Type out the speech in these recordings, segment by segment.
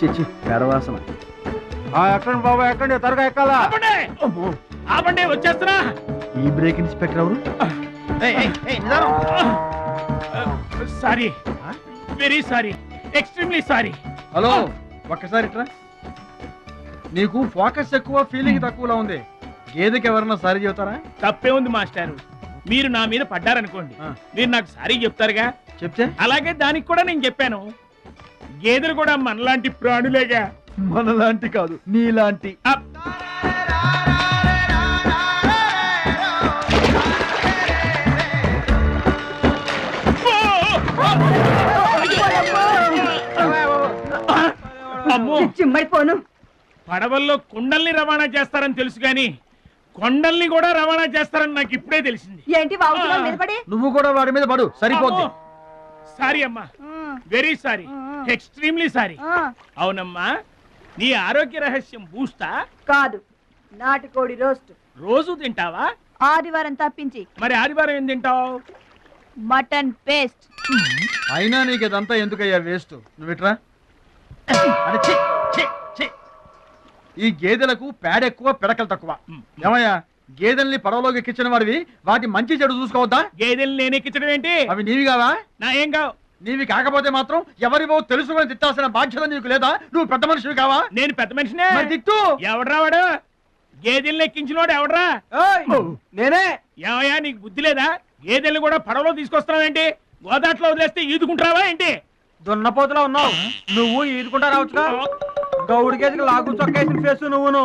చిచ్చి పెడవాసన ఎక్కండి బాబు ఎక్కండి త్వరగా ఎక్కాలా? ఆపండి! వచ్చేస్తున్నా. ఈ బ్రేక్ ఇన్స్పెక్టర్ ఎవరు? Sorry. Very sorry. Extremely sorry. Hello ఒక్కసారి ఇట్రా. నీకు ఫోకస్ ఎక్కువ ఫీలింగ్ తక్కువలా ఉంది. గేదెకి ఎవరన్నా సారీ చెబుతారా? తప్పే ఉంది మాస్టారు. మీరు నా మీద పడ్డారనుకోండి. మీరు నాకు సారీ చెప్తారుగా? చెప్తే? అలాగే దానికి కూడా నేను చెప్పాను. గేదెలు కూడా మనలాంటి ప్రాణులేగా? మనలాంటి కాదు నీలాంటి. అప్. అమ్మో! చిమ్మడిపోను పడవల్లో కొండల్ని రవాణా చేస్తారని తెలుసు కానీ కొండల్ని కూడా రవాణా చేస్తారని నాకు ఇప్పుడే తెలిసింది. ఏంటి నిలబడి? నువ్వు కూడా వాడి మీద పడు సరిపోద్ది. సారీ అమ్మా. వెరీ సారీ ఎక్స్ట్రీమ్లీ సారీ అవునమ్మా నీ ఆరోగ్య రహస్యం బూస్తా కాదు నాటుకోడి రోస్ట్. రోజు తింటావా? ఆదివారం తప్పించి. మరి ఆదివారం ఏం తింటావు? Mutton paste. అయినా నీకు ఇదంతా ఎందుకయ్యా వేస్ట్? నువ్వు ఇట్రా. అరే, ఛీ, ఛీ, ఛీ. ఈ గేదెలకు పేడ ఎక్కువ పిడకలు తక్కువ. ఏమయ్యా గేదెల్ని పడవలోకి ఎక్కించిన వాడివి వాటి మంచి చెడు చూసుకోవద్దా? గేదెలు నేను ఎక్కించడం ఏంటి? అవి నీవి కావా? నా ఏం కావు. నీవి కాకపోతే మాత్రం ఎవరివో తెలుసుకొని తిట్టాల్సిన బాధ్యత నీకు లేదా? నువ్వు పెద్ద మనిషివి కావా? నేను పెద్ద మనిషినే. మరి తిట్టు. ఎవడ్రా వాడు? గేదెల్ని ఎక్కించినోడు ఎవడ్రా? నేనే. ఏమయ్యా నీకు బుద్ధి లేదా? గేదెల్ని కూడా పడవలో తీసుకొస్తున్నావేంటి గోదాట్లో వదిలేస్తే ఈదుకుంటావా ఏంటి? దున్నపోతులో ఉన్నావు. నువ్వు ఈదుకుంటా రావచ్చుగా? గౌడి గేదెకి లాగు చొక్కేసిన ఫేస్ నువ్వును.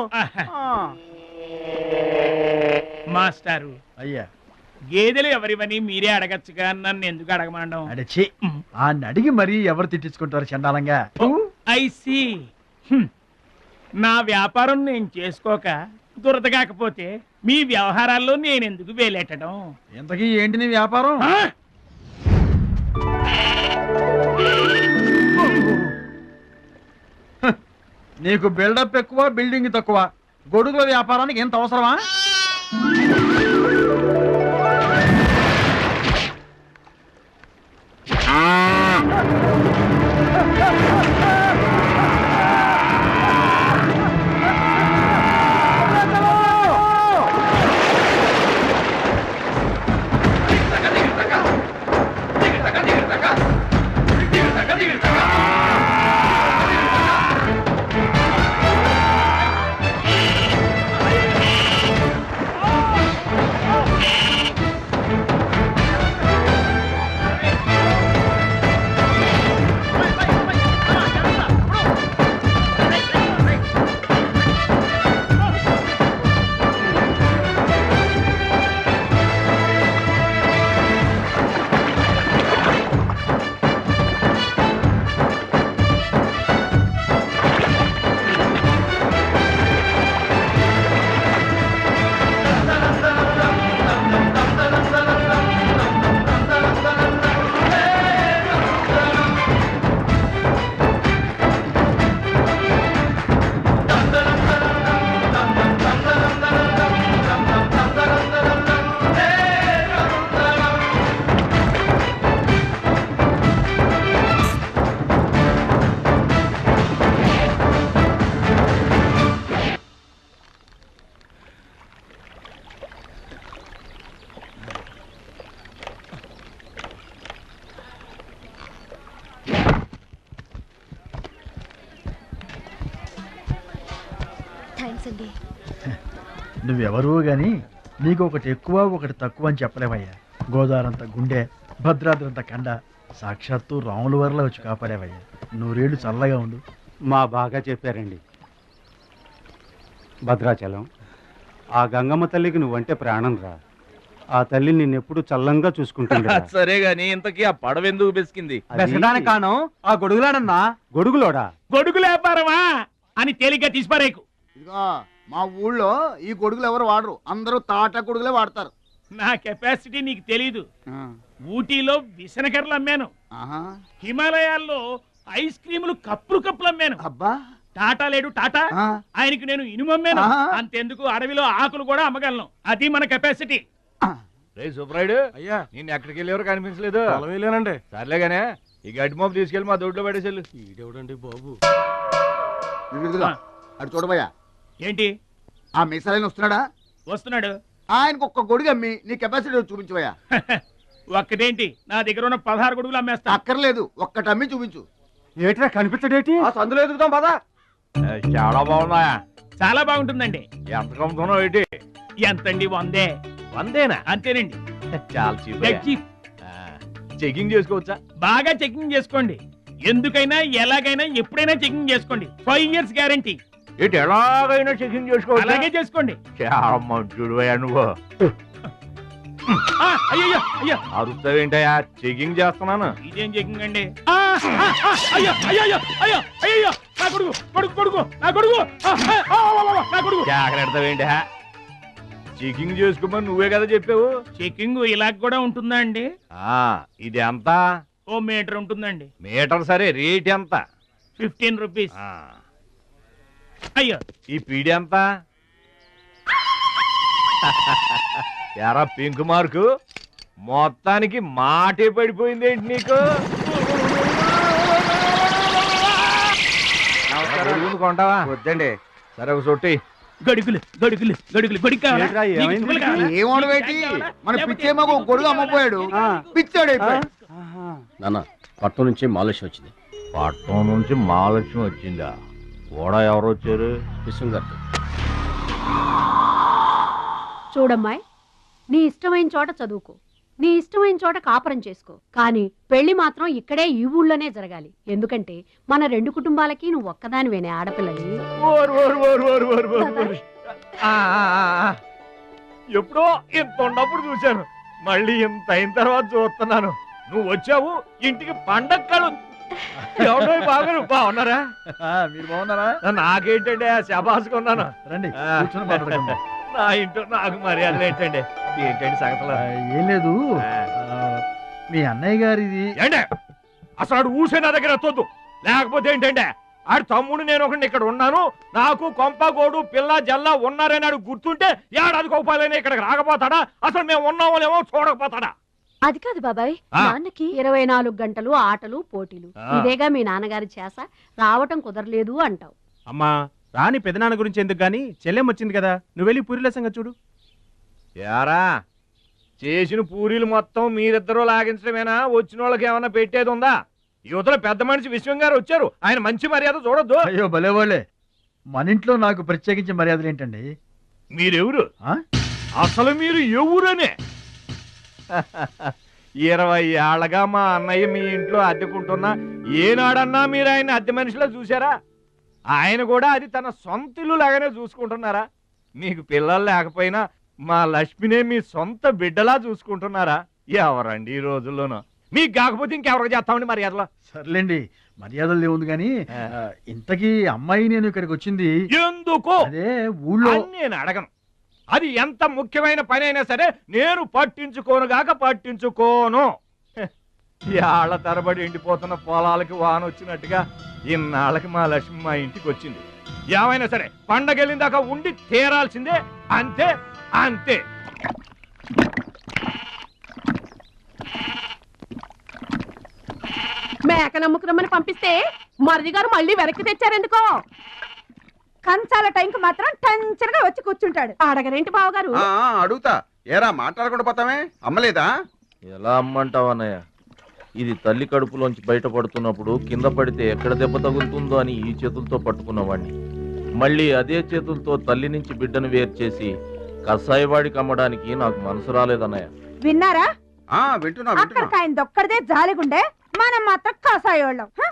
మాస్టారు. అయ్యా. గేదెలు ఎవరివని మీరే అడగచ్చుగా నన్ను ఎందుకు అడగమండం? అడచి ఆ అడిగి మరీ ఎవరు తిట్టించుకుంటారు చండాలంగా? I see. నా వ్యాపారం నేను చేసుకోక దురద కాకపోతే మీ వ్యవహారాల్లో నేను ఎందుకు వేలెట్టడం ఇంతకీ ఏంటి నీ వ్యాపారం? నీకు బిల్డప్ ఎక్కువ బిల్డింగ్ తక్కువ. గొడుగుల వ్యాపారానికి ఎంత అవసరమా? నువ్వెవరూ గాని నీకు ఒకటి ఎక్కువ ఒకటి తక్కువ అని చెప్పలేవయ్యా. గోదావరంత గుండె భద్రాద్రంత కండ సాక్షాత్తు రాముల వరలో వచ్చి కాపాడేవయ్యా. నూరేళ్ళు చల్లగా ఉండు. మా బాగా చెప్పారండి. భద్రాచలం ఆ గంగమ్మ తల్లికి నువ్వంటే ప్రాణం రా. ఆ తల్లి నిన్నెప్పుడు చల్లంగా చూసుకుంటుంది సరే గాని ఇంతకీ ఆ పడవ ఎందుకు బెసికింది? కాను ఆ గొడుగులాడన్నా? గొడుగులోడా? గొడుగు వ్యాపారమా అని తేలిగ్గా తీసిపారేకు. ఇదిగో. మా ఊళ్ళో ఈ గొడుగులు ఎవరు వాడరు. అందరూ తాటా గొడుగులే వాడతారు. నా కెపాసిటీ నీకు తెలీదు. ఊటీలో విసనకర్రలు అమ్మాను. ఆహా. హిమాలయాల్లో ఐస్ క్రీములు కప్పులు కప్పులు అమ్మాను. అబ్బా. టాటా లేడు టాటా. ఆయనకి నేను ఇనుము అమ్మాను. అంతెందుకు అడవిలో ఆకులు కూడా అమ్మగలను. అది మన కెపాసిటీ. రే సుబ్రాయుడు అయ్యా. నేను ఎక్కడికి వెళ్ళేవారు కనిపించలేదు. వెళ్ళానండి సర్లేగానే ఈ గడ్డి మోపు తీసుకెళ్ళి మా దొడ్లో పడేసేళ్ళు. ఈడెవడండి బాబు. అటు చూడబోయా. ఏంటి? ఆ మిసలైన వస్తున్నాడా? వస్తున్నాడు. ఆయనకు ఒక్క గొడుగు అమ్మి నీ కెపాసిటీ చూపించబోయా ఒక్కటేంటి? నా దగ్గర ఉన్న పదహారు గొడుగులు అమ్మేస్తా. అక్కర్లేదు ఒక్కటి అమ్మి చూపించు. ఏట్రా కనిపించడేటి ఆ సందులో ఎదుగుతాం పదా. చాలా బాగున్నాయా? చాలా బాగుంటుందండి. ఎంత కమ్ముతున్నావు ఏంటి? ఎంతండి వందే. వందేనా? అంతేనండి. చాలా చీప్. చెకింగ్ చేసుకోవచ్చా? బాగా చెకింగ్ చేసుకోండి. ఎందుకైనా ఎలాగైనా ఎప్పుడైనా చెకింగ్ చేసుకోండి. ఫైవ్ ఇయర్స్ గ్యారంటీ ఇటు ఎలాగైనా చెకింగ్ చేసుకోవచ్చా? అలాగే చేసుకోండి. చాలా మంచుడు నువ్వు. ఆ, అయ్యయ్యో అయ్యో. అరుస్తావేంటయ్యా? చెకింగ్ చేస్తున్నాను. ఇదేం చెకింగ్ అండి? అయ్యో అయ్యో అయ్యో అయ్యో నా కొడుకు కొడుకు కొడుకు నా కొడుకు. నా కొడుకు. జాగ్రత్తవేంటి చెకింగ్ చేసుకోమని నువ్వే కదా చెప్పావు? చెకింగ్ ఇలా కూడా ఉంటుందా అండి? ఆ ఇది ఎంత? ఓ మీటర్ ఉంటుందండి. మీటర్ సరే రేట్ ఎంత? Fifteen rupees. అయ్యో. ఈ పీడి ఎంత? ఎరా పింక్ మార్కు మొత్తానికి మాటే పడిపోయింది ఏంటి నీకు? కొంటావా? వద్దండి. సరే ఒక సొట్టి గడుగులు గడుగులు గడుగులు. గొడుగు కావాలా? ఏంట్రా, నీకు ఏమైంది? చుక్కలు కావాలా? ఏం ఉండబెట్టి మన పిచ్చేమో ఒక గొడుగు అమ్మపోయాడు. పిచ్చాడు అయిపోయాడు. నాన్న పట్నం నుంచి మాలేష్ వచ్చింది. పట్నం నుంచి మహాలక్ష్మి వచ్చిందా? కూడా ఎవరు వచ్చారు? విశ్వం గారు. చూడమ్మాయి నీ ఇష్టమైన చోట చదువుకో. నీ ఇష్టమైన చోట కాపురం చేసుకో. కానీ పెళ్ళి మాత్రం ఇక్కడే ఈ ఊళ్ళోనే జరగాలి. ఎందుకంటే మన రెండు కుటుంబాలకి నువ్వు ఒక్కదానివేనే ఆడపిల్లని. ఓరు, ఓరు, ఓరు, ఓరు, ఓరు, ఓరు, ఓరు. ఆ, ఆ, ఆ, ఆ. ఎప్పుడో ఇంత ఉన్నప్పుడు చూశాను. మళ్ళీ ఇంత అయిన తర్వాత చూస్తున్నాను. నువ్వు వచ్చావు ఇంటికి పండగ కళ ఎవడో బాగా బాగున్నారా? మీరు బాగున్నారా? నాకేంటండి శబాస్ కొన్నాను రండి నా ఇంట్లో నాకు మర్యాదలు ఏంటండి? ఏంటండి సంగతులు? ఏం లేదు. మీ అన్నయ్య గారిది. ఏంటే అసలు ఆడు ఊసే నా దగ్గర ఎత్తొద్దు. లేకపోతే ఏంటంటే ఆడు తమ్ముడు నేను ఒకటి ఇక్కడ ఉన్నాను. నాకు కొంప గోడు పిల్ల జల్ల ఉన్నారని ఆడు గుర్తుంటే ఏడాది కోపాలని ఇక్కడికి రాకపోతాడా? అసలు మేము ఉన్నామో లేమో చూడకపోతాడా? అది కాదు బాబాయ్. ఆ. నాన్నకి ఇరవై నాలుగు గంటలు ఆటలు పోటీలు. ఆ. ఇదేగా మీ నాన్నగారి చేస. రావటం కుదరలేదు అంటావు. అమ్మా రాని పెదనాన్న గురించి ఎందుకు గాని? చెల్లెం వచ్చింది కదా. నువ్వు వెళ్ళి పూరిల సంగతి చూడు. యారా చేసిన పూరీలు మొత్తం మీరిద్దరూ లాగించడమేనా? వచ్చిన వాళ్ళకి ఏమైనా పెట్టేది ఉందా? యువతల పెద్ద మనిషి విశ్వం గారు వచ్చారు. ఆయన మంచి మర్యాద చూడొద్దు. అయ్యో భలే వాళ్ళే మన ఇంట్లో నాకు ప్రత్యేకించి మర్యాదలు ఏంటండి? మీరెవరు? ఆ? అసలు మీరు ఎవరనే? ఇరవై ఏళ్ళగా మా అన్నయ్య మీ ఇంట్లో అద్దెకుంటున్నా ఏనాడన్నా మీరు ఆయన అద్దె మనిషిలో చూసారా ఆయన కూడా అది తన సొంత ఇల్లు లాగానే చూసుకుంటున్నారా? మీకు పిల్లలు లేకపోయినా మా లక్ష్మినే మీ సొంత బిడ్డలా చూసుకుంటున్నారా? ఎవరండి ఈ రోజుల్లోనూ? మీకు కాకపోతే ఇంకెవరికి చేస్తామండి మర్యాదలో? సర్లేండి మర్యాదలు ఏముంది కానీ ఇంతకీ అమ్మాయి నేను ఇక్కడికి వచ్చింది. ఎందుకు? అదే ఊళ్ళో నేను అడగను. అది ఎంత ముఖ్యమైన పని అయినా సరే నేను పట్టించుకోనుగాక పట్టించుకోను. ఏళ్ళ తరబడి ఎండిపోతున్న పొలాలకి వాన వచ్చినట్టుగా ఇన్నాళ్ళకి మా లక్ష్మి మా ఇంటికి వచ్చింది. ఏమైనా సరే పండగెళ్ళిన దాకా ఉండి తీరాల్సిందే. అంతే అంతే. మేక నమ్ముకురమ్మని పంపిస్తే మరిది గారు మళ్ళీ వెనక్కి తెచ్చారెందుకో? కంచాల టైంకి మాత్రం టెన్షన్గా వచ్చి కూర్చుంటాడు. అడగరేంటి బావగారు? ఆ, ఆ, అడుగుతా. ఏరా మాట్లాడకుండా పోతామే? అమ్మలేదా? ఎలా అమ్మంటావు అన్నయ్య? ఇది తల్లి కడుపులోంచి బయటపడుతున్నప్పుడు కింద పడితే ఎక్కడ దెబ్బ తగులుతుందో అని ఈ చేతులతో పట్టుకున్నవాణ్ణి. మళ్ళీ అదే చేతులతో తల్లి నుంచి బిడ్డను వేరు చేసి కసాయివాడికి అమ్మడానికి నాకు మనసు రాలేదన్నయ్య. విన్నారా? ఆ వింటున్నా వింటున్నా. అక్కడికి ఆయన దొక్కడిదే జాలిగుండే మనం మాత్రం కాసాయోళ్ళం హ?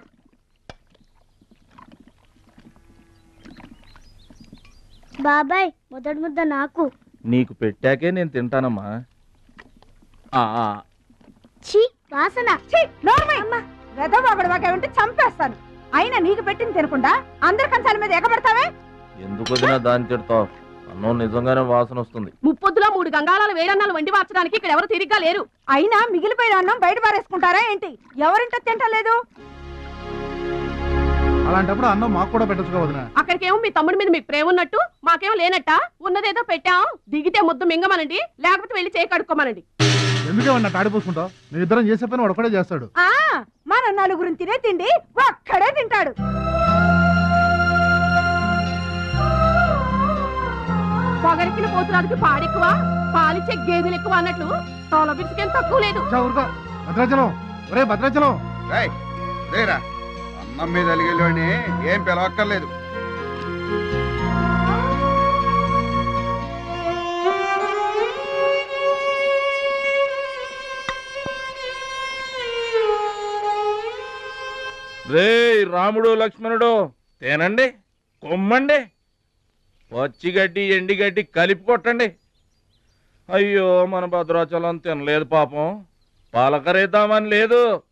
బాబాయ్ మొదటి ముద్ద నాకు. నీకు పెట్టాకే నేను తింటానమ్మా. ఆ, ఆ, ఛీ వాసన. ఛీ, నోర్మై! వెధవాగుడు వాకేమంటే చంపేస్తాను. అయినా నీకు పెట్టింది తినకుండా అందరి కంచాల మీద ఎగబడతావే? ఎందుకు వదినా దాన్ని తిడతావు? అన్నం నిజంగానే వాసన వస్తుంది. ముప్పొద్దులో మూడు గంగాళాలు వేడన్నాలు వండి మార్చడానికి ఇక్కడ ఎవరు తిరిగ్గా లేరు. అయినా మిగిలిపోయిన అన్నం బయట పారేసుకుంటారా ఏంటి? ఎవరింట తింటలేదు? అలాంటప్పుడు అన్నం మాకు కూడా పెట్టచ్చుకోవద్దునా అక్కడికేమో మీ తమ్ముడి మీద మీకు ప్రేమ ఉన్నట్టు మాకేమో లేనట్ట? ఉన్నదేదో పెట్టాం దిగితే ముద్దు మింగమనండి లేకపోతే వెళ్ళి చేయి కడుక్కోమనండి. ఎందుకేమన్నా తాడిపోసుకుంటావు నేను ఇద్దరం చేసే పని ఒకడే చేస్తాడు. మన నలుగురిని తినే తిండి ఒక్కడే తింటాడు. పొగరికిన పోతురాదికి పాడెక్కువ పాలిచ్చే గేదెలు ఎక్కువ అన్నట్లు తోల తక్కువ లేదు. భద్రాచలం. ఒరే భద్రాచలం. రేయ్ రేరా అన్నం మీద అలిగేలోని ఏం పిలవక్కర్లేదు. రే రాముడు లక్ష్మణుడు తేనండి కొమ్మండి. పచ్చిగడ్డి ఎండిగడ్డి కలిపి కొట్టండి. అయ్యో మన భద్రాచలం తినలేదు పాపం. పలకరేద్దామని లేదు.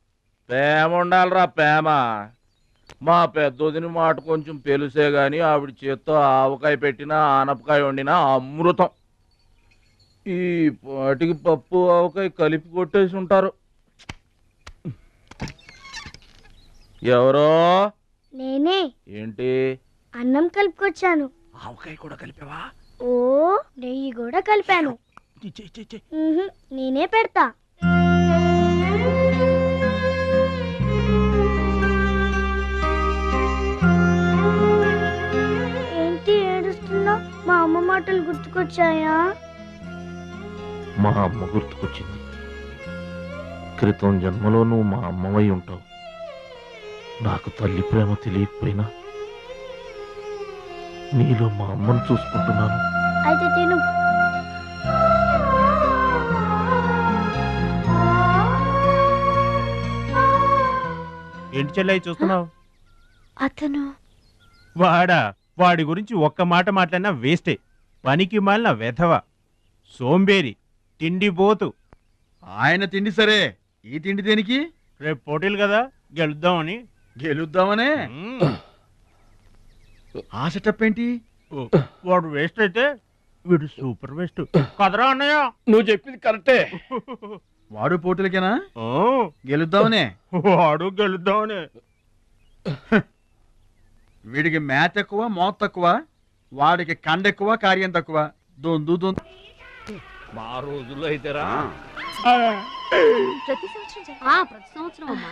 ప్రేమ ఉండాలిరా ప్రేమ. మా పెద్దోదిని మాట కొంచెం పెలుసే గాని ఆవిడ చేత్తో ఆవకాయ పెట్టినా ఆనపకాయ వండినా అమృతం. ఈ పాటికి పప్పు ఆవకాయ కలిపి కొట్టేసి ఉంటారు. ఎవరో? నేనే. ఏంటి? అన్నం కలుపుకొచ్చాను. ఆవకాయ కూడా కలిపావా? ఓ నెయ్యి కూడా కలిపాను. నేనే పెడతా. మా అమ్మ మాటలు గుర్తుకొచ్చాయా? మా అమ్మ గుర్తుకొచ్చింది. క్రితం జన్మలో నువ్వు మా అమ్మవై ఉంటావు. నాకు తల్లి ప్రేమ తెలియకపోయినా నీలో మా అమ్మను చూసుకుంటున్నాను. అయితే తిను. ఏంటి చెల్లె చూస్తున్నావు? అతను వాడా? వాడి గురించి ఒక్క మాట మాట్లాడినా వేస్టే. పనికి మాలిన వెధవ సోంబేరి తిండిపోతు ఆయన తిండి సరే. ఈ తిండి దేనికి? రేపు పోటీలు కదా గెలుద్దామని. గెలుద్దామనే. ఆ సెటప్ ఏంటి ఓ, వాడు వేస్ట్ అయితే వీడు సూపర్ వేస్ట్. కదరా అన్నయ్య? నువ్వు చెప్పింది కరెక్టే. వాడు పోటీలకేనా? ఓ, గెలుద్దామనే? వాడు గెలుద్దామని. వీడికి మ్యాథ్ ఎక్కువ మోత్ తక్కువ వాడికి కండ ఎక్కువ కార్యం తక్కువ. దొందు దొందు. మా రోజుల్లో అయితేరా ఆ, ప్రతి సంవత్సరం ఆ ప్రతి సంవత్సరం అమ్మా.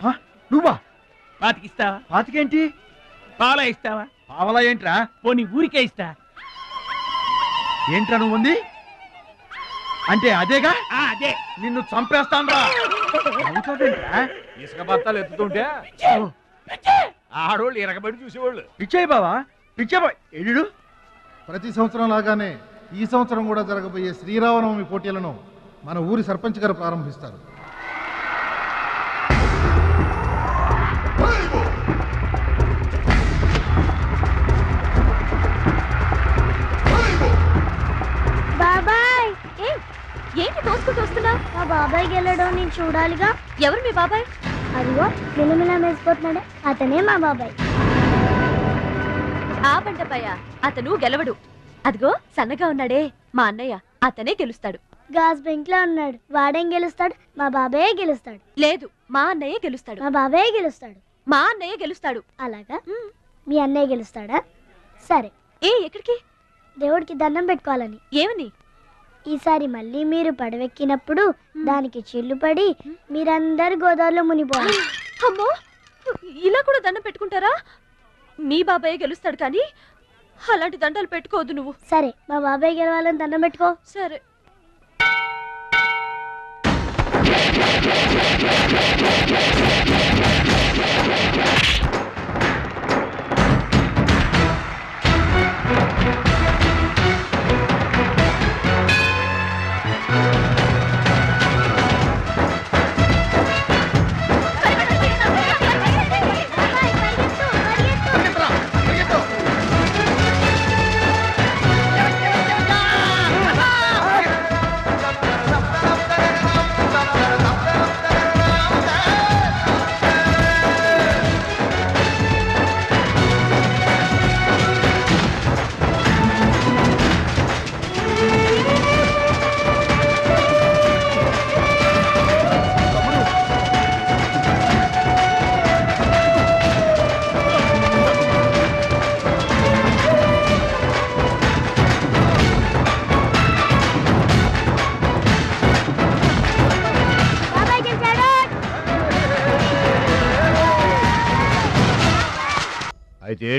ఆ, నువ్వా? పాతికిస్తావా? పాతికేంటి? పాలా ఇస్తావా? పావలా ఏంట్రా? పోనీ ఊరికే ఇస్తా. ఏంట్రా నువ్వు ఉంది అంటే అదేగా? ఆ, అదే. నిన్ను చంపేస్తాన్రా. అవుతావేంట్రా ఇసుక బత్తాలు ఎత్తుతుంటే ఆడోళ్ళు ఇరగబడి చూసేవాళ్ళు. పిచ్చాయి బావా పిచ్చే బాయ్ ఎడు ప్రతి సంవత్సరం లాగానే ఈ సంవత్సరం కూడా జరగబోయే శ్రీరామనవమి పోటీలను మన ఊరి సర్పంచ్ గారు ప్రారంభిస్తారు. బాబాయ్! ఏంటి తోసుకుంటూ వస్తున్నావు? మా బాబాయ్ గెలడం నేను చూడాలిగా. ఎవరు మీ బాబాయ్? అదిగో మిలమిలా మేసిపోతున్నాడే అతనే మా బాబాయ్. ఆ బండపయ్య అతను గెలవడు. అదిగో సన్నగా ఉన్నాడే మా అన్నయ్య. అతనే గెలుస్తాడు. గాజ్ బెంక్లో ఉన్నాడు. వాడేం గెలుస్తాడు? మా బాబాయ్ గెలుస్తాడు. లేదు మా అన్నయ్య గెలుస్తాడు. మా బాబాయ్ గెలుస్తాడు. మా అన్నయ్య గెలుస్తాడు. అలాగా? మీ అన్నయ్య గెలుస్తాడా? సరే. ఏ ఎక్కడికి? దేవుడికి దండం పెట్టుకోవాలని. ఏమని? ఈసారి మళ్ళీ మీరు పడవెక్కినప్పుడు దానికి చిల్లు పడి మీరందరు గోదావరిలో మునిపోవాలి అమ్మో! ఇలా కూడా దండం పెట్టుకుంటారా? మీ బాబాయ్ గెలుస్తాడు కానీ అలాంటి దండాలు పెట్టుకోవద్దు నువ్వు. సరే మా బాబాయ్ గెలవాలని దండం పెట్టుకో. సరే.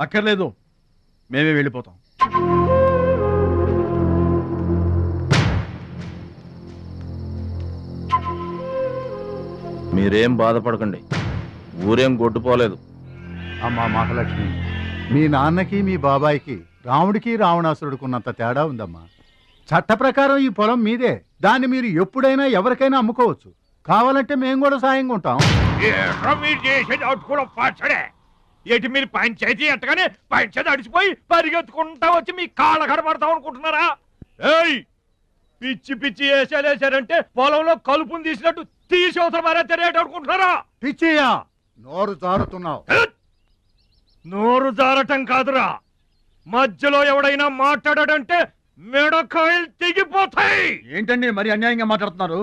అక్కర్లేదు. మేమే వెళ్ళిపోతాం. మీరేం బాధపడకండి. ఊరేం గొడ్డుపోలేదు అమ్మా మహాలక్ష్మి. మీ నాన్నకి మీ బాబాయికి రాముడికి రావణాసురుడికి ఉన్నంత తేడా ఉందమ్మా. చట్ట ప్రకారం ఈ పొలం మీదే. దాన్ని మీరు ఎప్పుడైనా ఎవరికైనా అమ్ముకోవచ్చు. కావాలంటే మేము కూడా సాయంగా ఉంటాం ఏట్రా మీరు పంచాయతీ ఎట్టగానే పంచాయతీ అడిచిపోయి పరిగెత్తుకుంటా వచ్చి మీ కాళ్ళ కడబడతాం అనుకుంటున్నారా? ఏయ్! పిచ్చి పిచ్చి వేసాలు వేసారంటే పొలంలో కలుపుని తీసినట్టు తీసి అవసరం మరే తెలియట అనుకుంటున్నారా? పిచ్చియా నోరు జారుతున్నావు. నోరు జారటం కాదురా. మధ్యలో ఎవడైనా మాట్లాడాడంటే మెడకాయలు తెగిపోతాయి. ఏంటండి మరి అన్యాయంగా మాట్లాడుతున్నారు?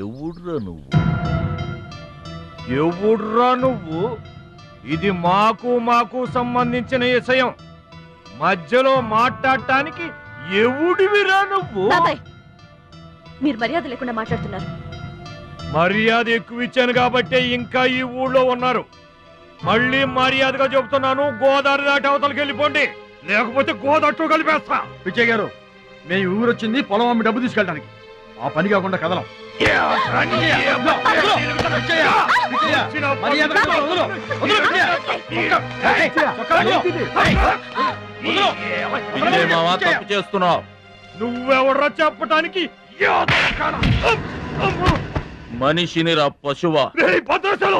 ఎవడ్రా నువ్వు? ఎవడ్రా నువ్వు? ఇది మాకు మాకు సంబంధించిన విషయం. మధ్యలో మాట్లాడటానికి ఎవడివిరా నువ్వు? బాబాయ్ మీరు మర్యాద లేకుండా మాట్లాడుతున్నారు. మర్యాద ఎక్కువ ఇచ్చాను కాబట్టే ఇంకా ఈ ఊళ్ళో ఉన్నారు. మళ్ళీ మర్యాదగా చెబుతున్నాను గోదావరి దాటి అవతలకి వెళ్ళిపోండి. లేకపోతే గోదట్టు కలిపేస్తా. పిచ్చయ్య గారు మేము ఈ ఊరు వచ్చింది పొలం అమ్మి డబ్బు తీసుకెళ్ళడానికి ఆ పని కాకుండా కదలం. ఇదే మావా తప్పు చేస్తున్నావు నువ్వెవడ్రా చెప్పటానికి మనిషిని రా పశువా.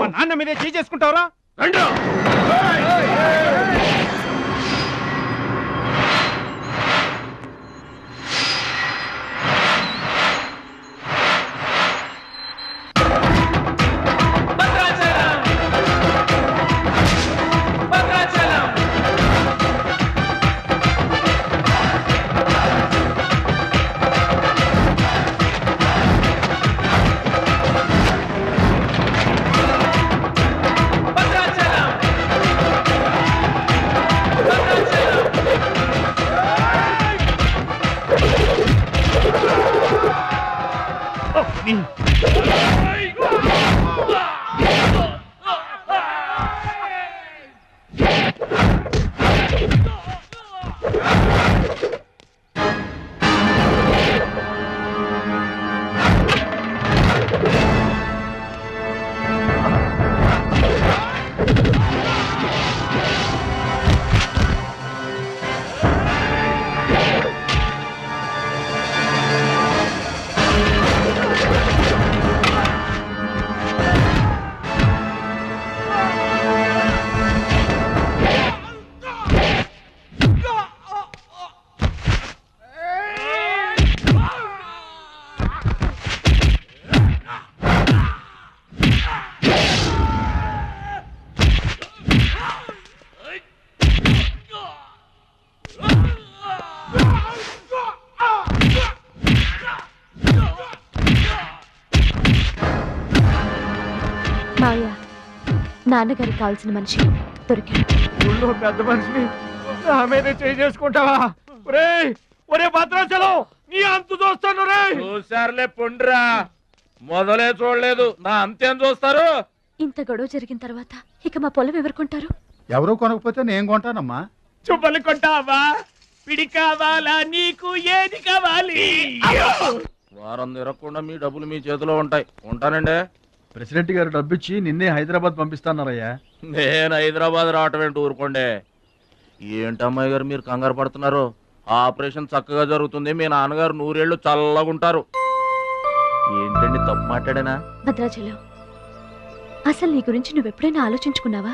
నాన్న మీదే చేసుకుంటావరా? నాన్నగారికి కావాల్సిన మనిషి దొరికాడు. ఊళ్ళో పెద్ద మనిషిని నా మీద చేయి చేసుకుంటావా? ఒరే ఒరే భద్రాచలం నీ అంతు చూస్తాను రే చూశారులే పొండ్రా. మొదలే చూడలేదు. నా అంతేం చూస్తారు? ఇంత గొడవ జరిగిన తర్వాత ఇక మా పొలం ఎవరుకుంటారు? ఎవరూ కొనకపోతే నేను కొంటానమ్మా. చుబ్బలు కొంటావా? పిడి కావాలా నీకు ఏది కావాలి? వారం తిరగకుండా మీ డబ్బులు మీ చేతిలో ఉంటాయి. ఉంటానండి. ప్రెసిడెంట్ గారు డబ్బిచ్చి నిన్నే హైదరాబాద్ పంపిస్తాన్నారయ్యా. నేను హైదరాబాద్ రావటం ఏంటి ఊరుకోండి? ఏంటమ్మాయి గారు మీరు కంగారు పడుతున్నారు? ఆపరేషన్ చక్కగా జరుగుతుంది. మీ నాన్నగారు నూరేళ్ళు చల్లగా ఉంటారు ఏంటండి తప్పు మాట్లాడానా? భద్రాచలం అసలు నీ గురించి నువ్వెప్పుడైనా ఆలోచించుకున్నావా?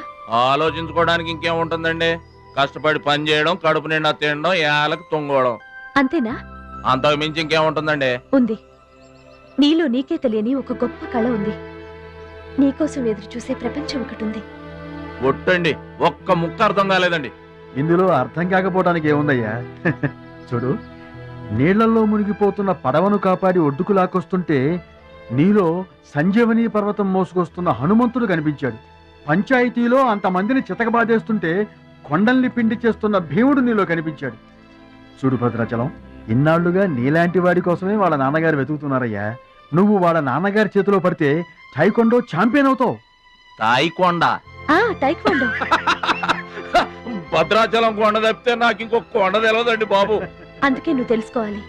ఆలోచించుకోవడానికి ఇంకేముంటుందండి కష్టపడి పని చేయడం కడుపు నిండా తినడం ఏళ్ళకి తొంగోవడం. అంతేనా? అంతకు మించి ఇంకేముంటుందండి ఉంది. నీలో నీకే తెలియని ఒక గొప్ప కళ ఉంది. నీకోసం ఎదురు చూసే ప్రపంచం ఒకటి ఉంది ఒట్టండి ఒక్క ముక్క అర్థం కాలేదండి. ఇందులో అర్థం కాకపోవడానికి ఏముందయ్యా? చూడు నీళ్ళలో మునిగిపోతున్న పడవను కాపాడి ఒడ్డుకు లాక్కొస్తుంటే నీలో సంజీవని పర్వతం మోసుకొస్తున్న హనుమంతుడు కనిపించాడు. పంచాయతీలో అంతమందిని చితకబాదేస్తుంటే కొండల్ని పిండి చేస్తున్న భీముడు నీలో కనిపించాడు. చూడు భద్రాచలం ఇన్నాళ్ళుగా నీలాంటి వాడి కోసమే వాళ్ళ నాన్నగారు వెతుకుతున్నారయ్యా. నువ్వు వాళ్ళ నాన్నగారి చేతిలో పడితే టైకొండో ఛాంపియన్ అవుతావు. తాయికొండ. ఆ టైక్వాండో భద్రాచలం కొండ తప్పితే నాకు ఇంకొక కొండ తెలియదండి బాబు. అందుకే నువ్వు తెలుసుకోవాలి.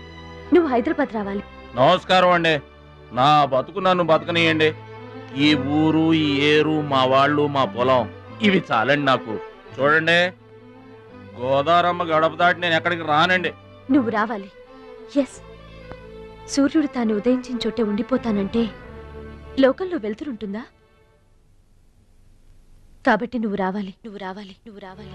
నువ్వు హైదరాబాద్ రావాలి. నమస్కారం అండి. నా బతుకు నన్ను బతకనియండి. ఈ ఊరు ఈ ఏరు మా వాళ్ళు మా పొలం ఇవి చాలండి నాకు. చూడండి. గోదావరమ్మ గడప దాటి నేను ఎక్కడికి రానండి. నువ్వు రావాలి. ఎస్ సూర్యుడు తాను ఉదయించిన చోటే ఉండిపోతానంటే లోకంలో వెళ్తురుంటుందా కాబట్టి నువ్వు రావాలి. నువ్వు రావాలి. నువ్వు రావాలి.